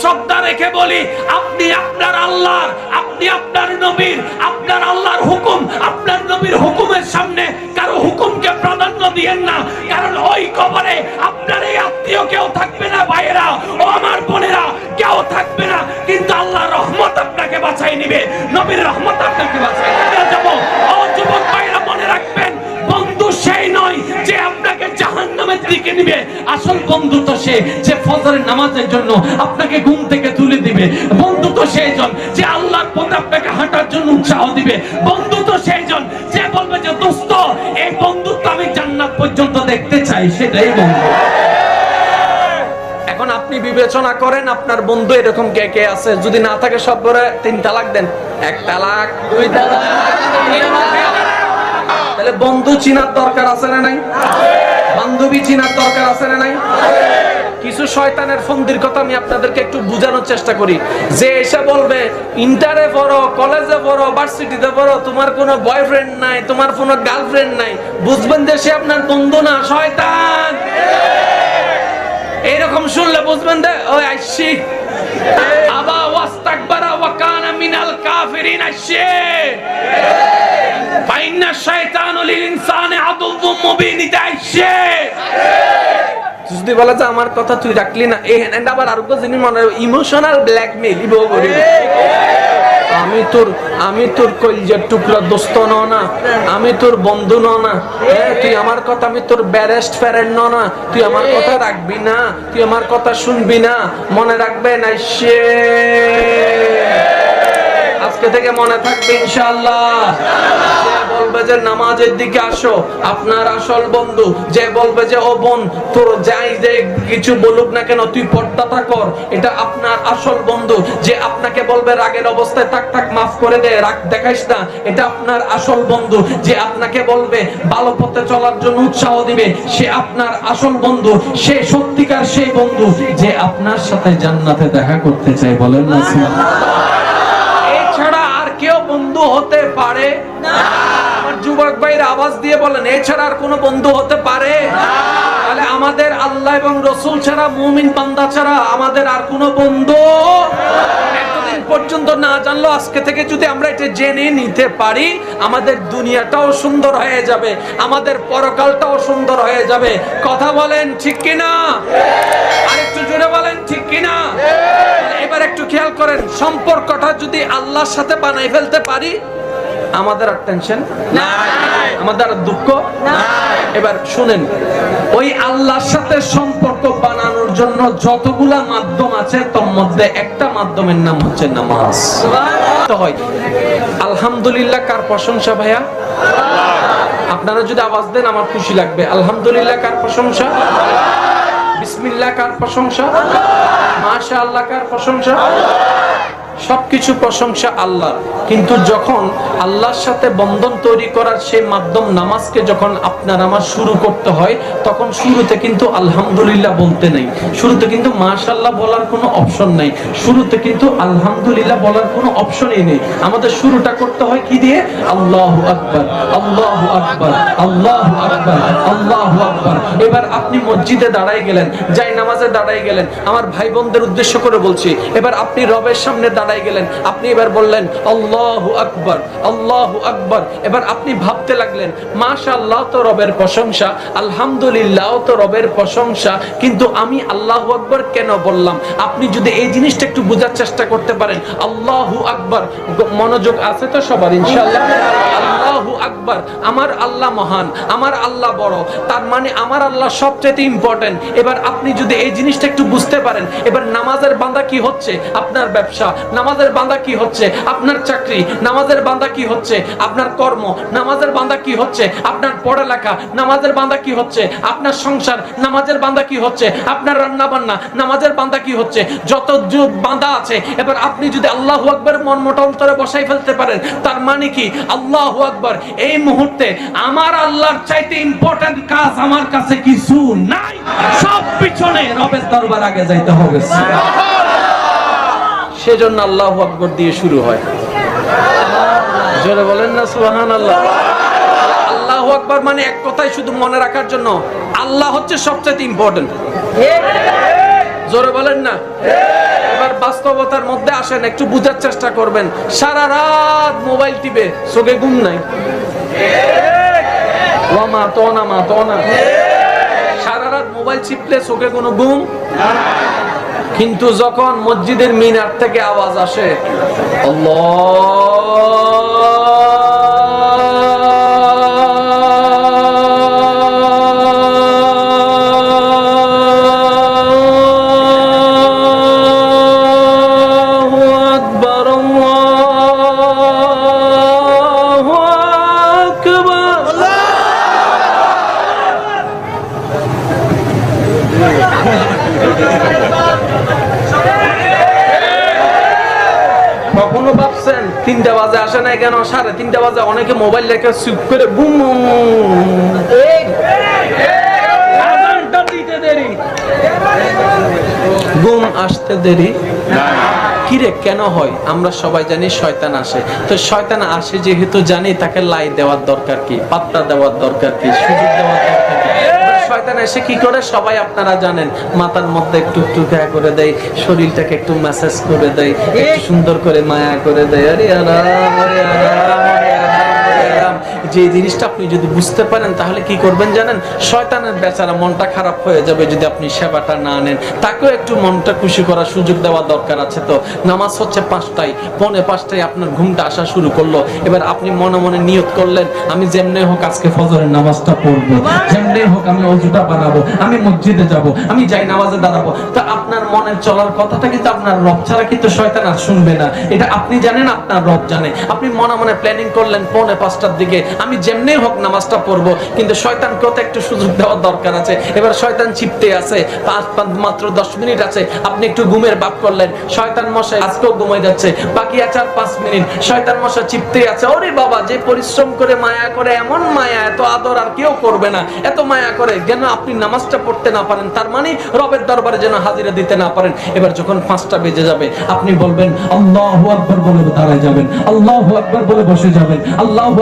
শ্রদ্ধা রেখে বলি, আপনি আপনার আল্লাহর, আপনি আপনার নবীর, আপনার আল্লাহর হুকুম, আপনার নবীর হুকুমের সামনে কারও হুকুমকে প্রাধান্য দিয়েন না। কারণ ওই কবরে আপনার এই আত্মীয় কেউ থাকবে না, ভাইয়েরা। ও আমার বোনেরা, কেউ থাকবে না। কিন্তু আল্লাহর রহমত আপনাকে বাঁচাই নিবে। নবীর রহমত আপনাকে বাঁচাই নিবে। যাব। ও যুবক দিকে নিবে। আসল বন্ধু তো সে যে ফজরের নামাজের জন্য আপনাকে ঘুম থেকে তুলে দিবে। বন্ধু তো সেই জন যে আল্লাহর পথে আপনাকে হাঁটার জন্য উৎসাহ দিবে। বন্ধু তো সেই জন যে বলবে যে, দোস্ত, এই বন্ধুত্ব আমি জান্নাত পর্যন্ত দেখতে চাই। সেটাই বন্ধু। এখন আপনি বিবেচনা করেন আপনার বন্ধু এরকম কে কে আছে। যদি না থাকে সব করে তিন তালাক দেন। এক তালাক, দুই তালাক। তাহলে বন্ধু চিনার দরকার আছে না নাই? বান্ধবী চিনার দরকার আছে না নাই? কিছু শয়তানের ফন্দির কথা আমি আপনাদেরকে একটু বোঝানোর চেষ্টা করি। যে এসে বলবে, ইন্টারে পড়ো, কলেজে পড়ো, ভার্সিটিতে পড়ো, তোমার কোনো বয়ফ্রেন্ড নাই, তোমার কোনো গার্লফ্রেন্ড নাই। বুঝবেন যে সে আপনার বন্ধু না, শয়তান! এইরকম শুনলে বুঝবেন দে ওই আইসি। আবা ওয়াস্তাকবারা ওয়া কানা মিনাল কাফিরিন আইসি। আমার কথা তুই রাখলি না আবার মনে ইমোশনাল ব্ল্যাকমেল আমি তোর আমি তোর কলজের টুকরা দোস্ত ন না, আমি তোর বন্ধু ন। তুই আমার কথা, আমি তোর ব্যারেস্ট ফ্যারেন্ড ন না। তুই আমার কথা রাখবি না, তুই আমার কথা শুনবি না। মনে রাখবে না সে আজকে থেকে মনে থাকবে ইনশাআল্লাহ। বলবে যে নামাজের দিকে আসো। আপনার আসল বন্ধু যে বলবে যে ও বোন তোর যাই যে কিছু বলুক না কেন তুই পর্দাটা কর। এটা আপনার আসল বন্ধু যে আপনাকে বলবে রাগের অবস্থায় থাক থাক মাফ করে দে রাগ দেখাইস না। এটা আপনার আসল বন্ধু যে আপনাকে বলবে ভালো পথে চলার জন্য উৎসাহ দিবে। সে আপনার আসল বন্ধু সে সত্যিকার সেই বন্ধু যে আপনার সাথে জান্নাতে দেখা করতে চাই বলেন না এছাড়া আর কেউ বন্ধু হতে পারে? আমার যুবক ভাইয়ের আওয়াজ দিয়ে বলেন এছাড়া আর কোনো বন্ধু হতে পারে? তাহলে আমাদের আল্লাহ এবং রসুল ছাড়া মুমিন বান্দা ছাড়া আমাদের আর কোনো বন্ধু এতদিন পর্যন্ত না জানলো আজকে থেকে যদি আমরা এটা জেনে নিতে পারি আমাদের দুনিয়াটাও সুন্দর হয়ে যাবে আমাদের পরকালটাও সুন্দর হয়ে যাবে। কথা বলেন ঠিক কিনা? আরেকটু জোরে বলেন ঠিক কিনা? এবার একটু খেয়াল করেন সম্পর্কটা যদি আল্লাহর সাথে বানাই ফেলতে পারি আমাদের আর টেনশন আমাদের আর দুঃখ? এবার শুনেন ওই আল্লাহর সাথে সম্পর্ক বানানোর জন্য যতগুলা মাধ্যম আছে তোর মধ্যে একটা মাধ্যমের নাম হচ্ছে নামাজ। হয়। আলহামদুলিল্লাহ কার প্রশংসা ভাইয়া? আপনারা যদি আওয়াজ দেন আমার খুশি লাগবে। আলহামদুলিল্লাহ কার প্রশংসা? বিসমিল্লাহ কার প্রশংসা? মাশা আল্লাহ কার প্রশংসা? সবকিছু প্রশংসা আল্লাহ। কিন্তু যখন আল্লাহর সাথে বন্ধন তৈরি করার সেই মাধ্যম নামাজকে যখন আপনার আমার শুরু করতে হয়, তখন শুরুতে কিন্তু আলহামদুলিল্লাহ বলতে নেই। শুরুতে কিন্তু মাশাল্লাহ বলার কোনো অপশন নেই। শুরুতে কিন্তু আলহামদুলিল্লাহ বলার কোনো অপশনই নেই। আমাদের শুরুটা করতে হয় কি দিয়ে? আল্লাহ আকবার আল্লাহ আকবার আল্লাহ আকবার আল্লাহ আকবার। এবার আপনি মসজিদে দাঁড়াই গেলেন, যাই নামাজে দাঁড়াই গেলেন, আমার ভাই বোনদের উদ্দেশ্য করে বলছি, এবার আপনি রবের সামনে দাঁড়াই গেলেন। আপনি এবার বললেন, আল্লাহ আকবর আল্লাহ আকবর। এবার আপনি ভাবতে লাগলেন, মাশাআল্লাহ তো রবের প্রশংসা, আলহামদুলিল্লাহ তো রবের প্রশংসা, কিন্তু আমি আল্লাহ আকবর কেন বললাম? আপনি যদি এই জিনিসটা একটু বোঝার চেষ্টা করতে পারেন, আল্লাহ আকবর। মনোযোগ আছে তো সবার, ইনশাআল্লাহ? আল্লাহু আকবার, আমার আল্লাহ মহান, আমার আল্লাহ বড়, তার মানে আমার আল্লাহ সবচেয়ে ইম্পর্টেন্ট এবার আপনি যদি এই জিনিসটা একটু বুঝতে পারেন, এবার নামাজের বান্দা কি হচ্ছে? আপনার ব্যবসা, নামাজের বান্দা কি হচ্ছে? আপনার চাকরি, নামাজের বান্দা কি হচ্ছে? আপনার কর্ম, নামাজের বান্দা কি হচ্ছে? আপনার পড়ালেখা, নামাজের বান্দা কি হচ্ছে? আপনার সংসার, নামাজের বান্দা কি হচ্ছে? আপনার রান্না বান্না নামাজের বান্দা কি হচ্ছে? যত বান্দা আছে, এবার আপনি যদি আল্লাহ আকবর মন মোটা অন্তরে বসাই ফেলতে পারেন, তার মানে কি? আল্লাহ আকবর। এই মুহূর্তে আমার আল্লাহর চাইতে ইম্পর্টেন্ট কাজ আমার কাছে কিছু নাই। সব পিছনে রবের দরবার আগে যাইতে হবে। সেজন্য আল্লাহ আকবর দিয়ে শুরু হয়। জোরে বলেন না সুবহান আল্লাহ আল্লাহ আকবর মানে এক কথাই শুধু মনে রাখার জন্য। আল্লাহ হচ্ছে সবচেয়ে ইম্পর্টেন্ট জোরে বলেন না। এবার বাস্তবতার মধ্যে আসেন, একটু বুঝার চেষ্টা করবেন। সারা রাত মোবাইল টিপে, চোখে ঘুম নাই। ওয়া মা তো না মা তো না সারা রাত মোবাইল চিপলে চোখে কোনো ঘুম? কিন্তু যখন মসজিদের মিনার থেকে আওয়াজ আসে, আল্লাহু তিনটা বাজে আসে না কেন? সাড়ে তিনটা বাজে অনেকে মোবাইল রেখে চুপ করে বুম দেরি। ঘুম আসতে দেরি। কিরে কেন হয়? আমরা সবাই জানি শয়তান আসে। তো শয়তান আসে যেহেতু জানি তাকে লাই দেওয়ার দরকার কি পাত্তা দেওয়ার দরকার কি সুযোগ দেওয়ার দরকার কি। শয়তান এসে কি করে? সবাই আপনারা জানেন মাথার মধ্যে একটু একটু গায়ে করে দেয় শরীরটাকে একটু ম্যাসাজ করে দেয় একটু সুন্দর করে মায়া করে দেয়। আরে আরাম আরে আরাম আরে আরাম আরে আরাম। যে জিনিসটা আপনি যদি বুঝতে পারেন, তাহলে কি করবেন জানেন? শয়তানের বেচারা মনটা খারাপ হয়ে যাবে যদি আপনি সেবাটা না নেন। তাকেও একটু মনটা খুশি করার সুযোগ দেওয়া দরকার আছে তো। নামাজ হচ্ছে পাঁচটায়, পৌনে পাঁচটায় আপনার ঘুমটা আসা শুরু করল। এবার আপনি মনে মনে নিয়ত করলেন, আমি যেমনি হোক আজকে ফজরের নামাজটা পড়ব, যেমনি হোক আমি অজুটা বানাবো, আমি মসজিদে যাব, আমি যাই নামাজে দাঁড়াবো। তা আপনার মনে চলার কথাটা কিন্তু আপনার রব ছাড়া কিন্তু শয়তান আর শুনবে না। এটা আপনি জানেন, আপনার রব জানে। আপনি মনে মনে প্ল্যানিং করলেন, পৌনে পাঁচটার দিকে আমি যেমনি হোক নামাজটা পড়ব, কিন্তু শয়তানকেও তো একটু সুযোগ দেওয়ার দরকার আছে। এবার শয়তান চিপতে আছে, পাঁচ পাঁচ মাত্র দশ মিনিট আছে, আপনি একটু ঘুমের বাপ করলেন, শয়তান মশাই আজকেও ঘুমাই যাচ্ছে, বাকি আছে আর পাঁচ মিনিট। শয়তান মশা চিপতে আছে, ওরে বাবা, যে পরিশ্রম করে মায়া করে, এমন মায়া, এত আদর আর কেউ করবে না, এত মায়া করে, যেন আপনি নামাজটা পড়তে না পারেন, তার মানে রবের দরবারে যেন হাজিরা দিতে না পারেন। এবার যখন পাঁচটা বেজে যাবে, আপনি বলবেন, আল্লাহু আকবার বলে দাঁড়ায় যাবেন, আল্লাহু আকবার বলে বসে যাবেন, আল্লাহু